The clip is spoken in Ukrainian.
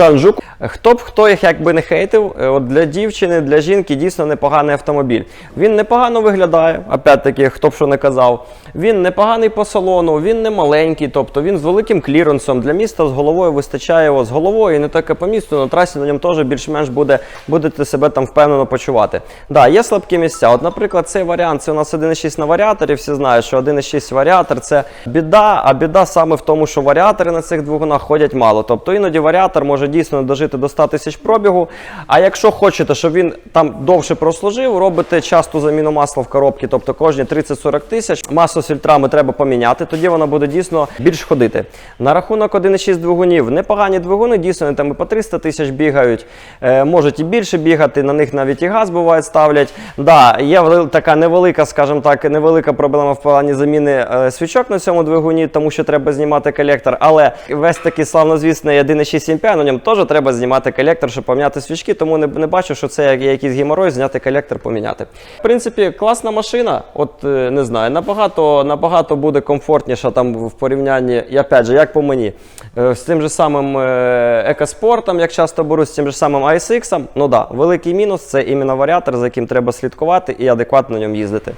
Juke. Хто б хто їх якби не хейтив, е, от для дівчини, для жінки дійсно непоганий автомобіль. Він непогано виглядає, опять-таки, хто б що не казав. Він непоганий по салону, він не маленький, тобто він з великим кліренсом. Для міста з головою вистачає його з головою і не таке по місту, на трасі на ньому теж більш-менш буде, будете себе там впевнено почувати. Да, є слабкі місця. От, наприклад, цей варіант це у нас 1.6 на варіаторі. Всі знають, що 1.6 варіатор це біда, а біда саме в тому, що варіатори на цих двигунах ходять мало. Тобто іноді варіатор може дійсно дожити до 100 тисяч пробігу. А якщо хочете, щоб він там довше прослужив, робите часту заміну масла в коробці, тобто кожні 30-40 тисяч. Масло з фільтрами треба поміняти, тоді воно буде дійсно більш ходити. На рахунок 1.6 двигунів, непогані двигуни, дійсно там і по 300 тисяч бігають, е, можуть і більше бігати, на них навіть і газ буває ставлять. Да, є така невелика, скажімо так, невелика проблема в плані заміни е, свічок на цьому двигуні, тому що треба знімати колектор. Але весь такий славнозвісний 1.6 MPI, на ньому теж треба знімати колектор, щоб поміняти свічки, тому не, не бачу, що це якийсь геморой, зняти колектор, поміняти. В принципі, класна машина, от е, не знаю, набагато, набагато буде комфортніша там в порівнянні, і опять же, як по мені, е, з тим же самим е, екоспортом, як часто беру, з тим же самим ISX. Ну да, великий мінус це іменно варіатор, за яким треба слідкувати і адекватно на ньому їздити.